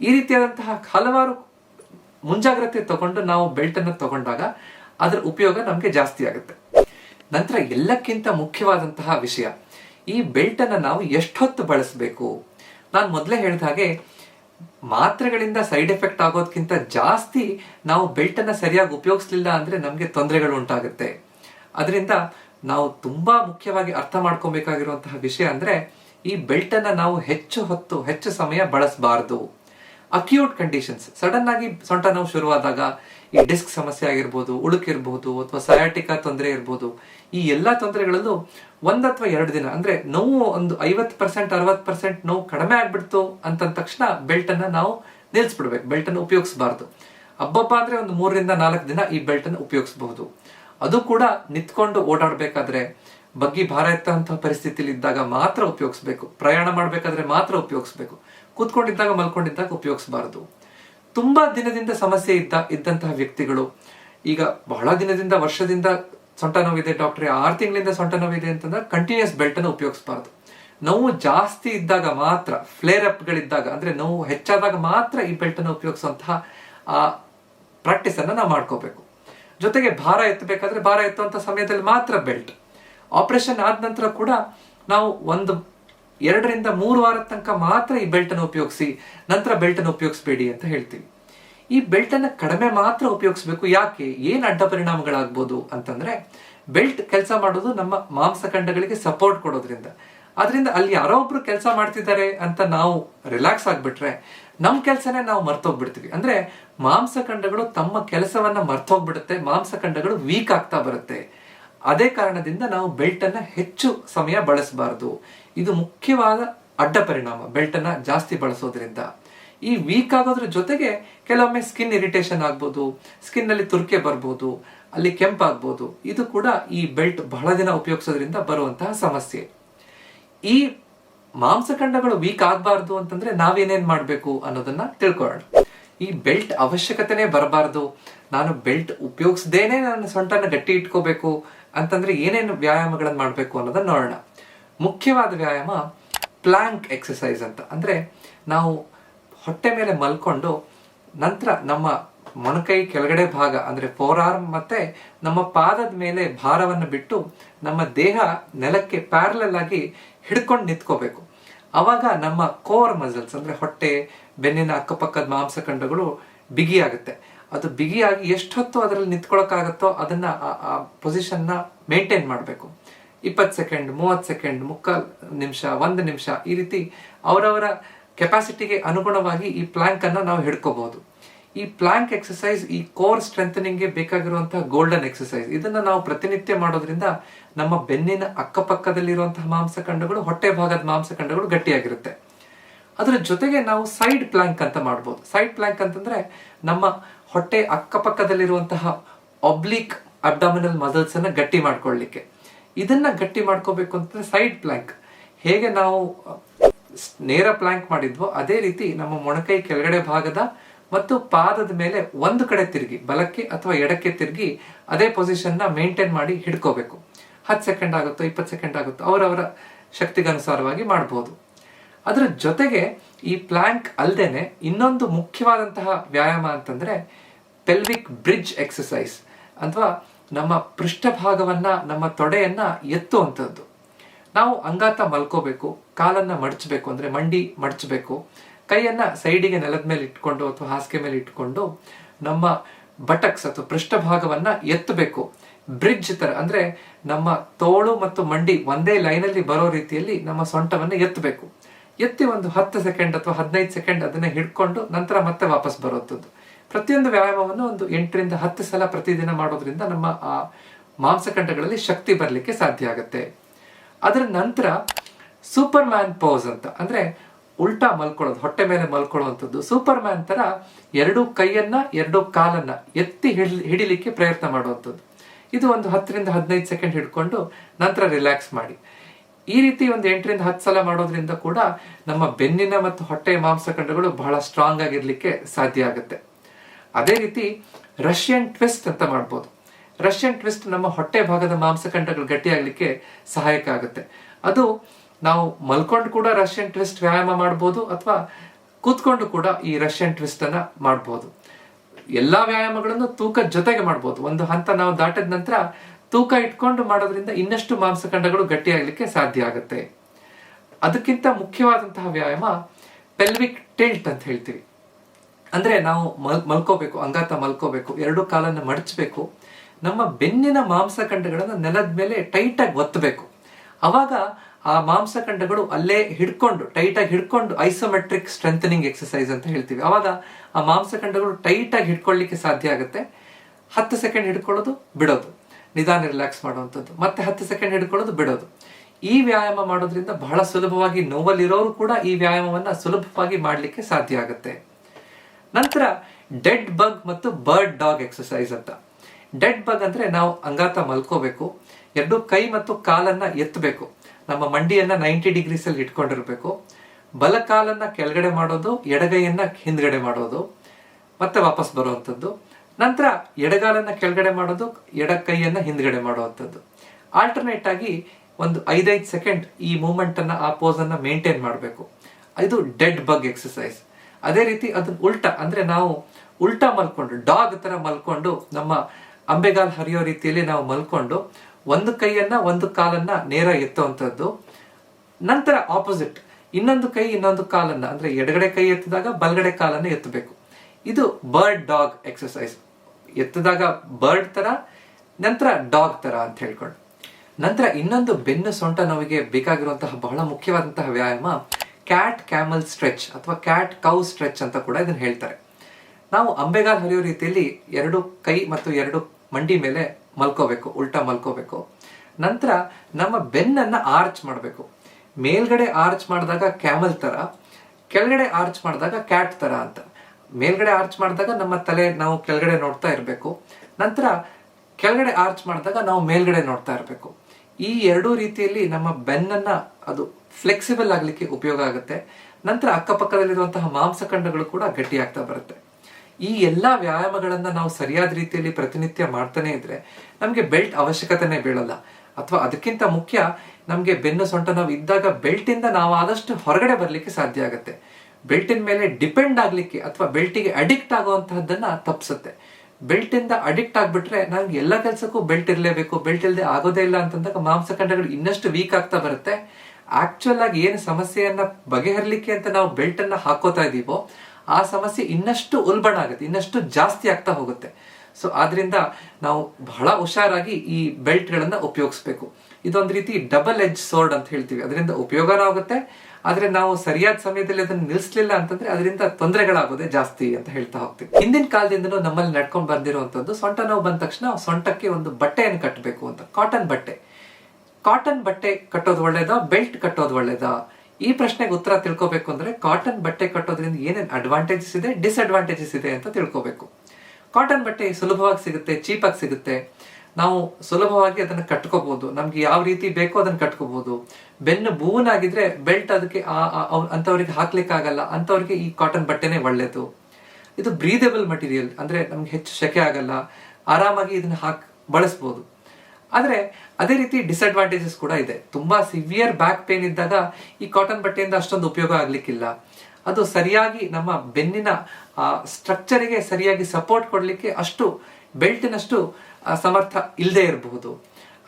ಈ ರೀತಿಯಾದಂತಹ ಹಲವಾರು ಮುಂಜಾಗ್ರತೆ ತಗೊಂಡು ನಾವು ಬೆಲ್ಟ್ ಅನ್ನು ತಗೊಂಡಾಗ ಅದರ ಉಪಯೋಗ ನಮಗೆ ಜಾಸ್ತಿ ಆಗುತ್ತೆ. ನಂತರ ಎಲ್ಲಕ್ಕಿಂತ ಮುಖ್ಯವಾದಂತಹ ವಿಷಯ, ಈ ಬೆಲ್ಟ್ ಅನ್ನ ನಾವು ಎಷ್ಟೊತ್ತು ಬಳಸಬೇಕು? ನಾನು ಮೊದಲೇ ಹೇಳಿದ ಹಾಗೆ ಮಾತ್ರೆಗಳಿಂದ ಸೈಡ್ ಎಫೆಕ್ಟ್ ಆಗೋದಕ್ಕಿಂತ ಜಾಸ್ತಿ ನಾವು ಬೆಲ್ಟ್ ಅನ್ನ ಸರಿಯಾಗಿ ಉಪಯೋಗಿಸ್ಲಿಲ್ಲ ಅಂದ್ರೆ ನಮಗೆ ತೊಂದರೆಗಳು ಉಂಟಾಗುತ್ತೆ. ಅದರಿಂದ ನಾವು ತುಂಬಾ ಮುಖ್ಯವಾಗಿ ಅರ್ಥ ಮಾಡ್ಕೊಬೇಕಾಗಿರುವಂತಹ ವಿಷಯ ಅಂದ್ರೆ ಈ ಬೆಲ್ಟ್ ಅನ್ನ ನಾವು ಹೆಚ್ಚು ಹೊತ್ತು, ಹೆಚ್ಚು ಸಮಯ ಬಳಸಬಾರದು. ಅಕ್ಯೂಟ್ ಕಂಡೀಷನ್ಸ್ ಸಡನ್ ಆಗಿ ಸೊಂಟ ನೋವು ಶುರುವಾದಾಗ ಈ ಡಿಸ್ಕ್ ಸಮಸ್ಯೆ ಆಗಿರ್ಬೋದು, ಉಳುಕಿರ್ಬೋದು ಅಥವಾ ಸಯಾಟಿಕಾ ತೊಂದರೆ ಇರ್ಬೋದು, ಈ ಎಲ್ಲಾ ತೊಂದರೆಗಳಲ್ಲೂ ಒಂದ್ ಅಥವಾ ಎರಡು ದಿನ, ಅಂದ್ರೆ ನೋವು ಒಂದು ಐವತ್ ಪರ್ಸೆಂಟ್ ಅರವತ್ತು ಪರ್ಸೆಂಟ್ ನೋವು ಕಡಿಮೆ ಆಗ್ಬಿಡ್ತು ಅಂತ ತಕ್ಷಣ ಬೆಲ್ಟ್ ಅನ್ನ ನಾವು ನಿಲ್ಸ್ಬಿಡ್ಬೇಕು. ಬೆಲ್ಟ್ ಅನ್ನು ಉಪಯೋಗಿಸಬಾರ್ದು. ಹಬ್ಬಪ್ಪ ಅಂದ್ರೆ ಒಂದು ಮೂರರಿಂದ ನಾಲ್ಕು ದಿನ ಈ ಬೆಲ್ಟ್ ಅನ್ನು ಉಪಯೋಗಿಸಬಹುದು. ಅದು ಕೂಡ ನಿಂತ್ಕೊಂಡು ಓಡಾಡ್ಬೇಕಾದ್ರೆ ಬಗ್ಗಿ ಭಾರ ಎತ್ತಂತಹ ಪರಿಸ್ಥಿತಿಲಿ ಇದ್ದಾಗ ಮಾತ್ರ ಉಪಯೋಗಿಸ್ಬೇಕು. ಪ್ರಯಾಣ ಮಾಡ್ಬೇಕಾದ್ರೆ ಮಾತ್ರ ಉಪಯೋಗಿಸ್ಬೇಕು. ಕೂತ್ಕೊಂಡಿದ್ದಾಗ, ಮಲ್ಕೊಂಡಿದ್ದಾಗ ಉಪಯೋಗಿಸಬಾರದು. ತುಂಬಾ ದಿನದಿಂದ ಸಮಸ್ಯೆ ಇದ್ದ, ಇದ್ದಂತಹ ವ್ಯಕ್ತಿಗಳು. ಈಗ ಬಹಳ ದಿನದಿಂದ, ವರ್ಷದಿಂದ ಸೊಂಟ ನೋವಿದೆ ಡಾಕ್ಟ್ರೆ, ಆರು ತಿಂಗಳಿಂದ ಸೊಂಟ ನೋವಿದೆ ಅಂತಂದ್ರೆ ಕಂಟಿನ್ಯೂಸ್ ಬೆಲ್ಟ್ ಅನ್ನು ಉಪಯೋಗಿಸಬಾರದು. ನೋವು ಜಾಸ್ತಿ ಇದ್ದಾಗ ಮಾತ್ರ ಫ್ಲೇರ್ ಅಪ್ ಗಳಿದ್ದಾಗ, ಅಂದ್ರೆ ನೋವು ಹೆಚ್ಚಾದಾಗ ಮಾತ್ರ ಈ ಬೆಲ್ಟ್ ಅನ್ನು ಉಪಯೋಗಿಸುವಂತಹ, ಆ ಪ್ರಾಕ್ಟೀಸ್ ಅನ್ನ ನಾವು ಮಾಡ್ಕೋಬೇಕು. ಜೊತೆಗೆ ಭಾರ ಎತ್ತಬೇಕಾದ್ರೆ ಭಾರ ಎತ್ತುವಂತ ಸಮಯದಲ್ಲಿ ಮಾತ್ರ ಬೆಲ್ಟ್ ಆಪರೇಷನ್ ಆದ ನಂತರ ಕೂಡ ನಾವು ಒಂದು ಎರಡರಿಂದ ಮೂರು ವಾರದ ತನಕ ಮಾತ್ರ ಈ ಬೆಲ್ಟ್ ಅನ್ನು ಉಪಯೋಗಿಸಿ, ನಂತರ ಬೆಲ್ಟ್ ಅನ್ನು ಉಪಯೋಗಿಸಬೇಡಿ ಅಂತ ಹೇಳ್ತೀವಿ. ಈ ಬೆಲ್ಟ್ ಅನ್ನ ಕಡಿಮೆ ಮಾತ್ರ ಉಪಯೋಗಿಸಬೇಕು, ಯಾಕೆ? ಏನು ಅಡ್ಡ ಪರಿಣಾಮಗಳಾಗ್ಬೋದು ಅಂತಂದ್ರೆ, ಬೆಲ್ಟ್ ಕೆಲಸ ಮಾಡೋದು ನಮ್ಮ ಮಾಂಸಖಂಡಗಳಿಗೆ ಸಪೋರ್ಟ್ ಕೊಡೋದ್ರಿಂದ. ಅದರಿಂದ ಅಲ್ಲಿ ಯಾರೋ ಒಬ್ರು ಕೆಲಸ ಮಾಡ್ತಿದ್ದಾರೆ ಅಂತ ನಾವು ರಿಲ್ಯಾಕ್ಸ್ ಆಗ್ಬಿಟ್ರೆ ನಮ್ಮ ಕೆಲಸನೇ ನಾವು ಮರ್ತೋಗ್ಬಿಡ್ತೀವಿ. ಅಂದ್ರೆ ಮಾಂಸಖಂಡಗಳು ತಮ್ಮ ಕೆಲಸವನ್ನ ಮರ್ತೋಗ್ಬಿಡುತ್ತೆ ಮಾಂಸಖಂಡಗಳು ವೀಕ್ ಆಗ್ತಾ ಬರುತ್ತೆ. ಅದೇ ಕಾರಣದಿಂದ ನಾವು ಬೆಲ್ಟ್ ಅನ್ನ ಹೆಚ್ಚು ಸಮಯ ಬಳಸಬಾರದು. ಇದು ಮುಖ್ಯವಾದ ಅಡ್ಡ ಪರಿಣಾಮ ಬೆಲ್ಟ್ ಅನ್ನ ಜಾಸ್ತಿ ಬಳಸೋದ್ರಿಂದ. ಈ ವೀಕ್ ಆಗೋದ್ರ ಜೊತೆಗೆ ಕೆಲವೊಮ್ಮೆ ಸ್ಕಿನ್ ಇರಿಟೇಷನ್ ಆಗ್ಬೋದು ಸ್ಕಿನ್ ಅಲ್ಲಿ ತುರ್ಕೆ ಬರ್ಬೋದು, ಅಲ್ಲಿ ಕೆಂಪಾಗ್ಬೋದು. ಇದು ಕೂಡ ಈ ಬೆಲ್ಟ್ ಬಹಳ ದಿನ ಉಪಯೋಗಿಸೋದ್ರಿಂದ ಬರುವಂತಹ ಸಮಸ್ಯೆ. ಈ ಮಾಂಸಖಂಡಗಳು ವೀಕ್ ಆಗಬಾರ್ದು ಅಂತಂದ್ರೆ ನಾವೇನೇನ್ ಮಾಡಬೇಕು ಅನ್ನೋದನ್ನ ತಿಳ್ಕೊಳ್ಳೋಣ. ಈ ಬೆಲ್ಟ್ ಅವಶ್ಯಕತೆನೇ ಬರಬಾರ್ದು. ನಾನು ಬೆಲ್ಟ್ ಉಪಯೋಗಿಸ್ದೇನೆ ನನ್ನ ಸೊಂಟನ ಗಟ್ಟಿ ಇಟ್ಕೋಬೇಕು. ಅಂತಂದ್ರೆ ಏನೇನು ವ್ಯಾಯಾಮಗಳನ್ನು ಮಾಡಬೇಕು ಅನ್ನೋದನ್ನ ನೋಡೋಣ. ಮುಖ್ಯವಾದ ವ್ಯಾಯಾಮ ಪ್ಲಾಂಕ್ ಎಕ್ಸಸೈಸ್ ಅಂತ. ಅಂದ್ರೆ ನಾವು ಹೊಟ್ಟೆ ಮೇಲೆ ಮಲ್ಕೊಂಡು ನಂತರ ನಮ್ಮ ಮೊಣಕೈ ಕೆಳಗಡೆ ಭಾಗ, ಅಂದ್ರೆ ಫೋರ್ ಆರ್ಮ್ ಮತ್ತೆ ನಮ್ಮ ಪಾದದ ಮೇಲೆ ಭಾರವನ್ನು ಬಿಟ್ಟು ನಮ್ಮ ದೇಹ ನೆಲಕ್ಕೆ ಪ್ಯಾರಲಲ್ ಆಗಿ ಹಿಡ್ಕೊಂಡು ನಿಂತ್ಕೋಬೇಕು. ಅವಾಗ ನಮ್ಮ ಕೋರ್ ಮಸಲ್ಸ್ ಅಂದ್ರೆ ಹೊಟ್ಟೆ, ಬೆನ್ನಿನ ಅಕ್ಕಪಕ್ಕದ ಮಾಂಸಖಂಡಗಳು ಬಿಗಿಯಾಗುತ್ತೆ. ಅದು ಬಿಗಿಯಾಗಿ ಎಷ್ಟೊತ್ತು ಅದರಲ್ಲಿ ನಿಂತ್ಕೊಳಕ್ಕಾಗತ್ತೋ ಅದನ್ನ ಆ ಪೊಸಿಷನ್ನ ಮೇಂಟೈನ್ ಮಾಡಬೇಕು. ಇಪ್ಪತ್ತು ಸೆಕೆಂಡ್ ಮೂವತ್ತು ಸೆಕೆಂಡ್ ಮುಕ್ಕಾಲ್ ನಿಮಿಷ, ಒಂದು ನಿಮಿಷ, ಈ ರೀತಿ ಅವರವರ ಕೆಪಾಸಿಟಿಗೆ ಅನುಗುಣವಾಗಿ ಈ ಪ್ಲಾಂಕ್ ಅನ್ನ ನಾವು ಹಿಡ್ಕೋಬಹುದು ಈ ಪ್ಲಾಂಕ್ ಎಕ್ಸಸೈಸ್ ಈ ಕೋರ್ ಸ್ಟ್ರೆಂಥನಿಂಗ್ಗೆ ಬೇಕಾಗಿರುವಂತಹ ಗೋಲ್ಡನ್ ಎಕ್ಸಸೈಸ್ ಇದನ್ನ ನಾವು ಪ್ರತಿನಿತ್ಯ ಮಾಡೋದ್ರಿಂದ ನಮ್ಮ ಬೆನ್ನಿನ ಅಕ್ಕಪಕ್ಕದಲ್ಲಿರುವಂತಹ ಮಾಂಸಖಂಡಗಳು, ಹೊಟ್ಟೆ ಭಾಗದ ಮಾಂಸಖಂಡಗಳು ಗಟ್ಟಿಯಾಗಿರುತ್ತೆ. ಅದರ ಜೊತೆಗೆ ನಾವು ಸೈಡ್ ಪ್ಲಾಂಕ್ ಅಂತ ಮಾಡ್ಬೋದು. ಸೈಡ್ ಪ್ಲಾಂಕ್ ಅಂತಂದ್ರೆ ನಮ್ಮ ಹೊಟ್ಟೆ ಅಕ್ಕಪಕ್ಕದಲ್ಲಿರುವಂತಹ ಒಬ್ಲಿಕ್ ಅಬ್ಡಾಮಿನಲ್ ಮಸಲ್ಸ್ ಅನ್ನ ಗಟ್ಟಿ ಮಾಡ್ಕೊಳ್ಳಿಕ್ಕೆ. ಇದನ್ನ ಗಟ್ಟಿ ಮಾಡ್ಕೋಬೇಕು ಅಂತಂದ್ರೆ ಸೈಡ್ ಪ್ಲಾಂಕ್ ಹೇಗೆ ನಾವು, ನೇರ ಪ್ಲಾಂಕ್ ಮಾಡಿದ್ವೋ ಅದೇ ರೀತಿ ನಮ್ಮ ಮೊಣಕೈ ಕೆಳಗಡೆ ಭಾಗದ ಮತ್ತು ಪಾದದ ಮೇಲೆ ಒಂದು ಕಡೆ ತಿರುಗಿ, ಬಲಕ್ಕೆ ಅಥವಾ ಎಡಕ್ಕೆ ತಿರುಗಿ ಅದೇ ಪೊಸಿಷನ್ನ ಮೇಂಟೈನ್ ಮಾಡಿ ಹಿಡ್ಕೋಬೇಕು. ಹತ್ತು ಸೆಕೆಂಡ್ ಆಗುತ್ತೋ ಇಪ್ಪತ್ತು ಸೆಕೆಂಡ್ ಆಗುತ್ತೋ ಅವರವರ ಶಕ್ತಿಗನುಸಾರವಾಗಿ ಮಾಡಬಹುದು ಅದರ ಜೊತೆಗೆ ಈ ಪ್ಲ್ಯಾಂಕ್ ಅಲ್ದೇನೆ ಇನ್ನೊಂದು ಮುಖ್ಯವಾದಂತಹ ವ್ಯಾಯಾಮ ಅಂತಂದ್ರೆ ಪೆಲ್ವಿಕ್ ಬ್ರಿಡ್ಜ್ ಎಕ್ಸಸೈಸ್ ಅಥವಾ ನಮ್ಮ ಪೃಷ್ಠಭಾಗವನ್ನು, ನಮ್ಮ ತೊಡೆಯನ್ನ ಎತ್ತುವಂಥದ್ದು. ನಾವು ಅಂಗಾತ ಮಲ್ಕೋಬೇಕು, ಕಾಲನ್ನ ಮಡಚಬೇಕು ಅಂದ್ರೆ ಮಂಡಿ ಮಡಚಬೇಕು, ಕೈಯನ್ನ ಸೈಡಿಗೆ ನೆಲದ ಮೇಲೆ ಇಟ್ಕೊಂಡು ಅಥವಾ ಹಾಸಿಗೆ ಮೇಲೆ ಇಟ್ಕೊಂಡು ನಮ್ಮ ಬಟಕ್ಸ್ ಅಥವಾ ಪೃಷ್ಠಭಾಗವನ್ನು ಎತ್ತಬೇಕು. ಬ್ರಿಡ್ಜ್ ಥರ ಅಂದ್ರೆ ನಮ್ಮ ತೋಳು ಮತ್ತು ಮಂಡಿ ಒಂದೇ ಲೈನಲ್ಲಿ ಬರೋ ರೀತಿಯಲ್ಲಿ ನಮ್ಮ ಸೊಂಟವನ್ನು ಎತ್ತಬೇಕು. ಎತ್ತಿ ಒಂದು ಹತ್ತು ಸೆಕೆಂಡ್ ಅಥವಾ ಹದಿನೈದು ಸೆಕೆಂಡ್ ಅದನ್ನ ಹಿಡ್ಕೊಂಡು ನಂತರ ಮತ್ತೆ ವಾಪಸ್ ಬರುವಂಥದ್ದು ಪ್ರತಿಯೊಂದು ವ್ಯಾಯಾಮವನ್ನು ಒಂದು ಎಂಟರಿಂದ ಹತ್ತು ಸಲ ಪ್ರತಿದಿನ ಮಾಡೋದ್ರಿಂದ ನಮ್ಮ, ಆ ಮಾಂಸಖಂಡಗಳಲ್ಲಿ ಶಕ್ತಿ ಬರಲಿಕ್ಕೆ ಸಾಧ್ಯ ಆಗುತ್ತೆ. ಅದರ ನಂತರ ಸೂಪರ್ ಮ್ಯಾನ್ ಪೋಸ್ ಅಂತ, ಅಂದ್ರೆ ಉಲ್ಟಾ ಮಲ್ಕೊಳ್ಳೋದು, ಹೊಟ್ಟೆ ಮೇಲೆ ಮಲ್ಕೊಳ್ಳುವಂಥದ್ದು ಸೂಪರ್ ಮ್ಯಾನ್ ತರ ಎರಡು ಕೈಯನ್ನ, ಎರಡು ಕಾಲನ್ನ ಎತ್ತಿ ಹಿಡಿ, ಹಿಡಿಲಿಕ್ಕೆ ಪ್ರಯತ್ನ ಮಾಡುವಂಥದ್ದು ಇದು ಒಂದು ಹತ್ತರಿಂದ ಹದಿನೈದು ಸೆಕೆಂಡ್ ಹಿಡ್ಕೊಂಡು ನಂತರ ರಿಲ್ಯಾಕ್ಸ್ ಮಾಡಿ. ಈ ರೀತಿ ಒಂದು ಎಂಟರಿಂದ ಹತ್ತು ಸಲ ಮಾಡೋದ್ರಿಂದ ಕೂಡ ನಮ್ಮ ಬೆನ್ನಿನ ಮತ್ತು ಹೊಟ್ಟೆ ಮಾಂಸಖಂಡಗಳು ಬಹಳ ಸ್ಟ್ರಾಂಗ್ ಆಗಿರ್ಲಿಕ್ಕೆ ಸಾಧ್ಯ ಆಗುತ್ತೆ. ಅದೇ ರೀತಿ ರಷ್ಯನ್ ಟ್ವಿಸ್ಟ್ ಅಂತ ಮಾಡ್ಬೋದು. ರಷ್ಯನ್ ಟ್ವಿಸ್ಟ್ ನಮ್ಮ ಹೊಟ್ಟೆ ಭಾಗದ ಮಾಂಸಖಂಡಗಳು ಗಟ್ಟಿಯಾಗಲಿಕ್ಕೆ ಸಹಾಯಕ ಆಗುತ್ತೆ. ಅದು ನಾವು ಮಲ್ಕೊಂಡು ಕೂಡ ರಷ್ಯನ್ ಟ್ವಿಸ್ಟ್ ವ್ಯಾಯಾಮ ಮಾಡ್ಬೋದು ಅಥವಾ ಕೂತ್ಕೊಂಡು ಕೂಡ ಈ ರಷ್ಯನ್ ಟ್ವಿಸ್ಟ್ ಅನ್ನ ಮಾಡ್ಬೋದು. ಎಲ್ಲಾ ವ್ಯಾಯಾಮಗಳನ್ನು ತೂಕದ ಜೊತೆಗೆ ಮಾಡ್ಬೋದು. ಒಂದು ಹಂತ ನಾವು ದಾಟಿದ ನಂತರ ತೂಕ ಇಟ್ಕೊಂಡು ಮಾಡೋದ್ರಿಂದ ಇನ್ನಷ್ಟು ಮಾಂಸಖಂಡಗಳು ಗಟ್ಟಿಯಾಗಲಿಕ್ಕೆ ಸಾಧ್ಯ ಆಗುತ್ತೆ. ಅದಕ್ಕಿಂತ ಮುಖ್ಯವಾದಂತಹ ವ್ಯಾಯಾಮ ಪೆಲ್ವಿಕ್ ಟಿಲ್ಟ್ ಅಂತ ಹೇಳ್ತೀವಿ. ಅಂದ್ರೆ ನಾವು ಮಲ್, ಮಲ್ಕೋಬೇಕು, ಅಂಗಾತ ಮಲ್ಕೋಬೇಕು, ಎರಡು ಕಾಲನ್ನು ಮಡಚಬೇಕು, ನಮ್ಮ ಬೆನ್ನಿನ ಮಾಂಸಖಂಡಗಳನ್ನು ನೆಲದ ಮೇಲೆ ಟೈಟ್ ಆಗಿ ಒತ್ತಬೇಕು. ಅವಾಗ ಆ ಮಾಂಸಖಂಡಗಳು ಅಲ್ಲೇ ಹಿಡ್ಕೊಂಡು ಟೈಟ್ ಆಗಿ ಹಿಡ್ಕೊಂಡು ಐಸೋಮೆಟ್ರಿಕ್ ಸ್ಟ್ರೆಂಥನಿಂಗ್ ಎಕ್ಸಸೈಸ್ ಅಂತ ಹೇಳ್ತೀವಿ. ಅವಾಗ ಆ ಮಾಂಸಖಂಡಗಳು ಟೈಟ್ ಆಗಿ ಹಿಡ್ಕೊಳ್ಳಿಕ್ಕೆ ಸಾಧ್ಯ ಆಗುತ್ತೆ. ಹತ್ತು ಸೆಕೆಂಡ್ ಹಿಡ್ಕೊಳ್ಳೋದು, ಬಿಡೋದು. ನಿಧಾನ ರಿಲ್ಯಾಕ್ಸ್ ಮಾಡುವಂಥದ್ದು. ಮತ್ತೆ ಹತ್ತು ಸೆಕೆಂಡ್ ಹಿಡ್ಕೊಳ್ಳೋದು ಬಿಡೋದು. ಈ ವ್ಯಾಯಾಮ ಮಾಡೋದ್ರಿಂದ ಬಹಳ ಸುಲಭವಾಗಿ ನೋವಲ್ಲಿರೋರು ಕೂಡ ಈ ವ್ಯಾಯಾಮವನ್ನು ಸುಲಭವಾಗಿ ಮಾಡಲಿಕ್ಕೆ ಸಾಧ್ಯ ಆಗುತ್ತೆ. ನಂತರ ಡೆಡ್ ಬಗ್ ಮತ್ತು ಬರ್ಡ್ ಡಾಗ್ ಎಕ್ಸಸೈಸ್ ಅಂತ. ಡೆಡ್ ಬಗ್ ಅಂದ್ರೆ ನಾವು ಅಂಗಾತ ಮಲ್ಕೋಬೇಕು. ಎರಡು ಕೈ ಮತ್ತು ಕಾಲನ್ನ ಎತ್ತಬೇಕು. ನಮ್ಮ ಮಂಡಿಯನ್ನ ನೈಂಟಿ ಡಿಗ್ರೀಸಲ್ಲಿ ಇಟ್ಕೊಂಡಿರ್ಬೇಕು. ಬಲ ಕಾಲನ್ನು ಕೆಳಗಡೆ ಮಾಡೋದು, ಎಡಗೈಯನ್ನ ಹಿಂದ್ಗಡೆ ಮಾಡೋದು. ಮತ್ತೆ ವಾಪಸ್ ಬರುವಂಥದ್ದು. ನಂತರ ಎಡಗಾಲನ್ನ ಕೆಳಗಡೆ ಮಾಡೋದು ಎಡ ಕೈಯನ್ನ ಹಿಂದ್ಗಡೆ ಮಾಡುವಂಥದ್ದು. ಆಲ್ಟರ್ನೇಟ್ ಆಗಿ ಒಂದು ಐದೈದು ಸೆಕೆಂಡ್ ಈ ಮೂಮೆಂಟ್ ಅನ್ನ, ಆ ಪೋಸ್ ಅನ್ನ ಮೇಂಟೈನ್ ಮಾಡಬೇಕು. ಇದು ಡೆಡ್ ಬಗ್ ಎಕ್ಸಸೈಸ್ ಅದೇ ರೀತಿ ಅದನ್ನ ಉಲ್ಟಾ, ಅಂದ್ರೆ ನಾವು ಉಲ್ಟಾ ಮಲ್ಕೊಂಡು ಡಾಗ್ ತರ ಮಲ್ಕೊಂಡು, ನಮ್ಮ ಅಂಬೆಗಾಲ್ ಹರಿಯೋ ರೀತಿಯಲ್ಲಿ ನಾವು ಮಲ್ಕೊಂಡು, ಒಂದು ಕೈಯನ್ನ, ಒಂದು ಕಾಲನ್ನ ನೇರ ಎತ್ತುವಂಥದ್ದು. ನಂತರ ಆಪೋಸಿಟ್ ಇನ್ನೊಂದು ಕೈ, ಇನ್ನೊಂದು ಕಾಲನ್ನ, ಅಂದ್ರೆ ಎಡಗಡೆ ಕೈ ಎತ್ತಿದಾಗ ಬಲಗಡೆ ಕಾಲನ್ನ ಎತ್ತಬೇಕು. ಇದು ಬರ್ಡ್ ಡಾಗ್ ಎಕ್ಸಸೈಸ್ ಎತ್ತಿದಾಗ ಬರ್ಡ್ ತರ, ನಂತರ ಡಾಗ್ ತರ ಅಂತ ಹೇಳ್ಕೊಂಡು. ನಂತರ ಇನ್ನೊಂದು ಬೆನ್ನು ಸೊಂಟ ನಮಗೆ ಬೇಕಾಗಿರುವಂತಹ ಬಹಳ ಮುಖ್ಯವಾದಂತಹ ವ್ಯಾಯಾಮ ಕ್ಯಾಟ್ ಕ್ಯಾಮಲ್ ಸ್ಟ್ರೆಚ್ ಅಥವಾ ಕ್ಯಾಟ್ ಕೌ ಸ್ಟ್ರೆಚ್ ಅಂತ ಕೂಡ ಇದನ್ನು ಹೇಳ್ತಾರೆ. ನಾವು ಅಂಬೆಗಾಲ್ ಹರಿಯೋ ರೀತಿಯಲ್ಲಿ ಎರಡು ಕೈ ಮತ್ತು ಎರಡು ಮಂಡಿ ಮೇಲೆ ಮಲ್ಕೋಬೇಕು, ಉಲ್ಟಾ ಮಲ್ಕೋಬೇಕು. ನಂತರ ನಮ್ಮ ಬೆನ್ನನ್ನ ಆರ್ಚ್ ಮಾಡಬೇಕು. ಮೇಲ್ಗಡೆ ಆರ್ಚ್ ಮಾಡಿದಾಗ ಕ್ಯಾಮಲ್ ತರ, ಕೆಳಗಡೆ ಆರ್ಚ್ ಮಾಡಿದಾಗ ಕ್ಯಾಟ್ ತರ ಅಂತ. ಮೇಲ್ಗಡೆ ಆರ್ಚ್ ಮಾಡಿದಾಗ ನಮ್ಮ ತಲೆ ನಾವು ಕೆಳಗಡೆ ನೋಡ್ತಾ ಇರಬೇಕು. ನಂತರ ಕೆಳಗಡೆ ಆರ್ಚ್ ಮಾಡಿದಾಗ ನಾವು ಮೇಲ್ಗಡೆ ನೋಡ್ತಾ ಇರಬೇಕು. ಈ ಎರಡೂ ರೀತಿಯಲ್ಲಿ ನಮ್ಮ ಬೆನ್ನನ್ನ ಅದು ಫ್ಲೆಕ್ಸಿಬಲ್ ಆಗಲಿಕ್ಕೆ ಉಪಯೋಗ ಆಗುತ್ತೆ. ನಂತರ ಅಕ್ಕಪಕ್ಕದಲ್ಲಿರುವಂತಹ ಮಾಂಸಖಂಡಗಳು ಕೂಡ ಗಟ್ಟಿ ಆಗ್ತಾ ಬರುತ್ತೆ. ಈ ಎಲ್ಲಾ ವ್ಯಾಯಾಮಗಳನ್ನ ನಾವು ಸರಿಯಾದ ರೀತಿಯಲ್ಲಿ ಪ್ರತಿನಿತ್ಯ ಮಾಡ್ತಾನೆ ಇದ್ರೆ ನಮಗೆ ಬೆಲ್ಟ್ ಅವಶ್ಯಕತೆನೇ ಬೀಳಲ್ಲ. ಅಥವಾ ಅದಕ್ಕಿಂತ ಮುಖ್ಯ ನಮಗೆ ಬೆನ್ನು ಸೊಂಟ ನಾವು ಇದ್ದಾಗ ಬೆಲ್ಟಿಂದ ನಾವು ಆದಷ್ಟು ಹೊರಗಡೆ ಬರಲಿಕ್ಕೆ ಸಾಧ್ಯ ಆಗುತ್ತೆ. ಬೆಲ್ಟಿನ ಮೇಲೆ ಡಿಪೆಂಡ್ ಆಗ್ಲಿಕ್ಕೆ ಅಥವಾ ಬೆಲ್ಟಿಗೆ ಅಡಿಕ್ಟ್ ಆಗುವಂತಹದ್ದನ್ನ ತಪ್ಪಿಸುತ್ತೆ. ಬೆಲ್ಟ್ ಇಂದ ಅಡಿಕ್ಟ್ ಆಗ್ಬಿಟ್ರೆ ನನಗೆ ಎಲ್ಲ ಕೆಲಸಕ್ಕೂ ಬೆಲ್ಟ್ ಇರಲೇಬೇಕು, ಬೆಲ್ಟ್ ಇಲ್ಲದೆ ಆಗೋದೇ ಇಲ್ಲ ಅಂತಂದಾಗ ಮಾಂಸಖಂಡಗಳು ಇನ್ನಷ್ಟು ವೀಕ್ ಆಗ್ತಾ ಬರುತ್ತೆ. ಆಕ್ಚುಲ್ ಆಗಿ ಏನು ಸಮಸ್ಯೆಯನ್ನ ಬಗೆಹರಲಿಕ್ಕೆ ಅಂತ ನಾವು ಬೆಲ್ಟ್ ಅನ್ನ ಹಾಕೋತಾ ಇದೀವೋ, ಆ ಸಮಸ್ಯೆ ಇನ್ನಷ್ಟು ಉಲ್ಬಣ ಆಗುತ್ತೆ ಇನ್ನಷ್ಟು ಜಾಸ್ತಿ ಆಗ್ತಾ ಹೋಗುತ್ತೆ. ಸೊ ಆದ್ರಿಂದ ನಾವು ಬಹಳ ಹುಷಾರಾಗಿ ಈ ಬೆಲ್ಟ್ ಗಳನ್ನ ಉಪಯೋಗಿಸ್ಬೇಕು. ಇದೊಂದು ರೀತಿ ಡಬಲ್ ಎಜ್ ಸೋರ್ಡ್ ಅಂತ ಹೇಳ್ತೀವಿ. ಅದರಿಂದ ಉಪಯೋಗನೂ ಆಗುತ್ತೆ ಆದ್ರೆ ನಾವು ಸರಿಯಾದ ಸಮಯದಲ್ಲಿ ಅದನ್ನ ನಿಲ್ಲಿಸಲಿಲ್ಲ ಅಂತಂದ್ರೆ ಅದರಿಂದ ತೊಂದರೆಗಳಾಗೋದೆ ಜಾಸ್ತಿ ಅಂತ ಹೇಳ್ತಾ ಹೋಗ್ತೀವಿ. ಹಿಂದಿನ ಕಾಲದಿಂದನೂ ನಮ್ಮಲ್ಲಿ ನಡ್ಕೊಂಡು ಬಂದಿರುವಂತದ್ದು ಸೊಂಟ ನೋವು ಬಂದ ತಕ್ಷಣ ಸೊಂಟಕ್ಕೆ ಒಂದು ಬಟ್ಟೆಯನ್ನು ಕಟ್ಟಬೇಕು ಅಂತ ಕಾಟನ್ ಬಟ್ಟೆ. ಕಾಟನ್ ಬಟ್ಟೆ ಕಟ್ಟೋದು ಒಳ್ಳೇದಾ? ಬೆಲ್ಟ್ ಕಟ್ಟೋದು ಒಳ್ಳೇದಾ? ಈ ಪ್ರಶ್ನೆಗೆ ಉತ್ತರ ತಿಳ್ಕೋಬೇಕು ಅಂದ್ರೆ ಕಾಟನ್ ಬಟ್ಟೆ ಕಟ್ಟೋದ್ರಿಂದ ಏನೇನು ಅಡ್ವಾಂಟೇಜಸ್ ಇದೆ ಡಿಸ್ಅಡ್ವಾಂಟೇಜಸ್ ಇದೆ ಅಂತ ತಿಳ್ಕೋಬೇಕು. ಕಾಟನ್ ಬಟ್ಟೆ ಸುಲಭವಾಗಿ ಸಿಗುತ್ತೆ ಚೀಪಾಗಿ ಸಿಗುತ್ತೆ. ನಾವು ಸುಲಭವಾಗಿ ಅದನ್ನ ಕಟ್ಕೋಬಹುದು. ನಮ್ಗೆ ಯಾವ ರೀತಿ ಬೇಕೋ ಅದನ್ನ ಕಟ್ಕೋಬಹುದು. ಬೆನ್ನು ಬೂನಾಗಿದ್ರೆ ಬೆಲ್ಟ್ ಅದಕ್ಕೆ ಅಂತವ್ರಿಗೆ ಹಾಕ್ಲಿಕ್ಕೆ ಆಗಲ್ಲ ಅಂತವ್ರಿಗೆ ಈ ಕಾಟನ್ ಬಟ್ಟೆನೇ ಒಳ್ಳೇದು. ಇದು ಬ್ರೀದೇಬಲ್ ಮಟೀರಿಯಲ್ ಅಂದ್ರೆ ನಮ್ಗೆ ಹೆಚ್ಚು ಶೆಕೆ ಆಗಲ್ಲ. ಆರಾಮಾಗಿ ಇದನ್ನ ಹಾಕ್, ಬಳಸ್ಬೋದು. ಆದ್ರೆ ಅದೇ ರೀತಿ ಡಿಸ್ಅಡ್ವಾಂಟೇಜಸ್ ಕೂಡ ಇದೆ. ತುಂಬಾ ಸಿವಿಯರ್ ಬ್ಯಾಕ್ ಪೇನ್ ಇದ್ದಾಗ ಈ ಕಾಟನ್ ಬಟ್ಟೆಯಿಂದ ಅಷ್ಟೊಂದು ಉಪಯೋಗ ಆಗ್ಲಿಕ್ಕಿಲ್ಲ. ಅದು ಸರಿಯಾಗಿ ನಮ್ಮ ಬೆನ್ನಿನ ಸ್ಟ್ರಕ್ಚರಿಗೆ ಸರಿಯಾಗಿ ಸಪೋರ್ಟ್ ಕೊಡ್ಲಿಕ್ಕೆ ಅಷ್ಟು, ಬೆಲ್ಟಿನಷ್ಟು ಸಮರ್ಥ ಇಲ್ಲದೆ ಇರಬಹುದು.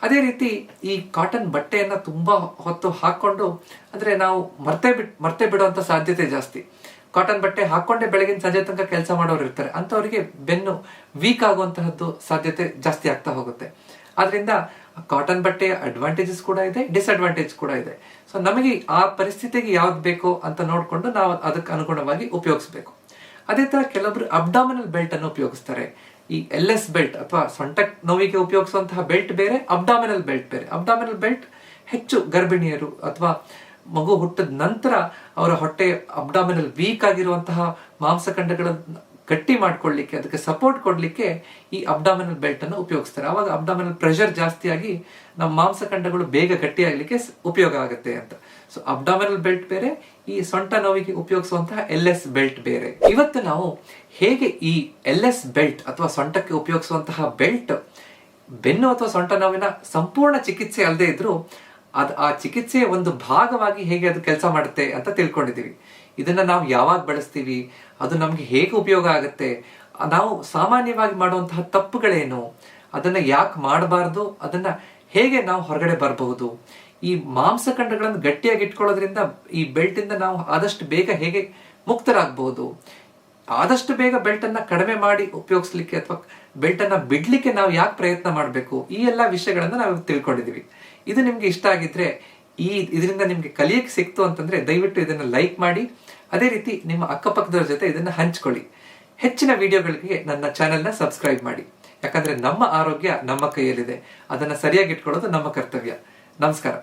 ಅದೇ ರೀತಿ ಈ ಕಾಟನ್ ಬಟ್ಟೆಯನ್ನ ತುಂಬಾ ಹೊತ್ತು ಹಾಕೊಂಡು, ಅಂದ್ರೆ ನಾವು ಮರ್ತೆ ಬಿಟ್, ಮರ್ತೆ ಬಿಡುವಂಥ ಸಾಧ್ಯತೆ ಜಾಸ್ತಿ. ಕಾಟನ್ ಬಟ್ಟೆ ಹಾಕೊಂಡೆ ಬೆಳಗಿನ ಸಂಜೆ ತನಕ ಕೆಲಸ ಮಾಡೋರು ಇರ್ತಾರೆ. ಅಂಥವರಿಗೆ ಬೆನ್ನು ವೀಕ್ ಆಗುವಂತಹದ್ದು ಸಾಧ್ಯತೆ ಜಾಸ್ತಿ ಆಗ್ತಾ ಹೋಗುತ್ತೆ. ಆದ್ರಿಂದ ಕಾಟನ್ ಬಟ್ಟೆಯ ಅಡ್ವಾಂಟೇಜಸ್ ಕೂಡ ಇದೆ ಡಿಸ್ಅಡ್ವಾಂಟೇಜ್ ಕೂಡ ಇದೆ. ಸೊ ನಮಗೆ ಆ ಪರಿಸ್ಥಿತಿಗೆ ಯಾವ್ದು ಬೇಕೋ ಅಂತ ನೋಡಿಕೊಂಡು ನಾವು ಅದಕ್ಕೆ ಅನುಗುಣವಾಗಿ ಉಪಯೋಗಿಸ್ಬೇಕು. ಅದೇ ತರ ಕೆಲವೊಬ್ರು ಅಬ್ಡಾಮಿನಲ್ ಬೆಲ್ಟ್ ಅನ್ನು ಉಪಯೋಗಿಸ್ತಾರೆ. ಈ ಎಲ್ ಎಸ್ ಬೆಲ್ಟ್ ಅಥವಾ ಸೊಂಟ ನೋವಿಗೆ ಉಪಯೋಗಿಸುವಂತಹ ಬೆಲ್ಟ್ ಬೇರೆ ಅಬ್ಡಾಮಿನಲ್ ಬೆಲ್ಟ್ ಬೇರೆ. ಅಬ್ಡಾಮಿನಲ್ ಬೆಲ್ಟ್ ಹೆಚ್ಚು ಗರ್ಭಿಣಿಯರು ಅಥವಾ ಮಗು ಹುಟ್ಟಿದ ನಂತರ ಅವರ ಹೊಟ್ಟೆ ಅಬ್ಡಾಮಿನಲ್ ವೀಕ್ ಆಗಿರುವಂತಹ ಮಾಂಸಖಂಡಗಳನ್ನು ಗಟ್ಟಿ ಮಾಡ್ಕೊಳ್ಳಿಕ್ಕೆ, ಅದಕ್ಕೆ ಸಪೋರ್ಟ್ ಕೊಡ್ಲಿಕ್ಕೆ ಈ ಅಬ್ಡಾಮಿನಲ್ ಬೆಲ್ಟ್ ಅನ್ನು ಉಪಯೋಗಿಸ್ತಾರೆ. ಅವಾಗ ಅಬ್ಡಾಮಿನಲ್ ಪ್ರೆಷರ್ ಜಾಸ್ತಿಯಾಗಿ ನಮ್ಮ ಮಾಂಸಖಂಡಗಳು ಬೇಗ ಗಟ್ಟಿ ಆಗ್ಲಿಕ್ಕೆ ಉಪಯೋಗ ಆಗುತ್ತೆ ಅಂತ. ಸೊ ಅಬ್ಡಾಮಿನಲ್ ಬೆಲ್ಟ್ ಬೇರೆ, ಈ ಸೊಂಟ ನೋವಿಗೆ ಉಪಯೋಗಿಸುವಂತಹ ಎಲ್ ಎಸ್ ಬೆಲ್ಟ್ ಬೇರೆ. ಇವತ್ತು ನಾವು ಹೇಗೆ ಈ ಎಲ್ ಎಸ್ ಬೆಲ್ಟ್ ಅಥವಾ ಸೊಂಟಕ್ಕೆ ಉಪಯೋಗಿಸುವಂತಹ ಬೆಲ್ಟ್, ಬೆನ್ನು ಅಥವಾ ಸೊಂಟ ನೋವಿನ ಸಂಪೂರ್ಣ ಚಿಕಿತ್ಸೆ ಅಲ್ಲದೆ ಇದ್ರೂ ಅದು ಆ ಚಿಕಿತ್ಸೆಯ ಒಂದು ಭಾಗವಾಗಿ ಹೇಗೆ ಅದು ಕೆಲಸ ಮಾಡುತ್ತೆ ಅಂತ ತಿಳ್ಕೊಂಡಿದ್ದೀವಿ. ಇದನ್ನ ನಾವು ಯಾವಾಗ ಬಳಸ್ತೀವಿ, ಅದು ನಮ್ಗೆ ಹೇಗೆ ಉಪಯೋಗ ಆಗುತ್ತೆ, ನಾವು ಸಾಮಾನ್ಯವಾಗಿ ಮಾಡುವಂತಹ ತಪ್ಪುಗಳೇನು, ಅದನ್ನ ಯಾಕೆ ಮಾಡಬಾರ್ದು, ಅದನ್ನ ಹೇಗೆ ನಾವು ಹೊರಗಡೆ ಬರಬಹುದು, ಈ ಮಾಂಸಖಂಡಗಳನ್ನು ಗಟ್ಟಿಯಾಗಿ ಇಟ್ಕೊಳ್ಳೋದ್ರಿಂದ ಈ ಬೆಲ್ಟಿಂದ ನಾವು ಆದಷ್ಟು ಬೇಗ ಹೇಗೆ ಮುಕ್ತರಾಗಬಹುದು ಆದಷ್ಟು ಬೇಗ ಬೆಲ್ಟ್ ಅನ್ನ ಕಡಿಮೆ ಮಾಡಿ ಉಪಯೋಗಿಸ್ಲಿಕ್ಕೆ ಅಥವಾ ಬೆಲ್ಟ್ ಅನ್ನ ಬಿಡ್ಲಿಕ್ಕೆ ನಾವು ಯಾಕೆ ಪ್ರಯತ್ನ ಮಾಡಬೇಕು? ಈ ಎಲ್ಲ ವಿಷಯಗಳನ್ನ ನಾವು ತಿಳ್ಕೊಂಡಿದೀವಿ. ಇದು ನಿಮ್ಗೆ ಇಷ್ಟ ಆಗಿದ್ರೆ ಈ ಇದರಿಂದ ನಿಮ್ಗೆ ಕಲಿಯಕ್ಕೆ ಸಿಕ್ತು ಅಂತಂದ್ರೆ ದಯವಿಟ್ಟು ಇದನ್ನ ಲೈಕ್ ಮಾಡಿ, ಅದೇ ರೀತಿ ನಿಮ್ಮ ಅಕ್ಕಪಕ್ಕದವ್ರ ಜೊತೆ ಇದನ್ನ ಹಂಚ್ಕೊಳ್ಳಿ. ಹೆಚ್ಚಿನ ವಿಡಿಯೋಗಳಿಗೆ ನನ್ನ ಚಾನೆಲ್ನ ಸಬ್ಸ್ಕ್ರೈಬ್ ಮಾಡಿ. ಯಾಕಂದ್ರೆ ನಮ್ಮ ಆರೋಗ್ಯ ನಮ್ಮ ಕೈಯಲ್ಲಿದೆ. ಅದನ್ನ ಸರಿಯಾಗಿ ಇಟ್ಕೊಳ್ಳೋದು ನಮ್ಮ ಕರ್ತವ್ಯ. ನಮಸ್ಕಾರ.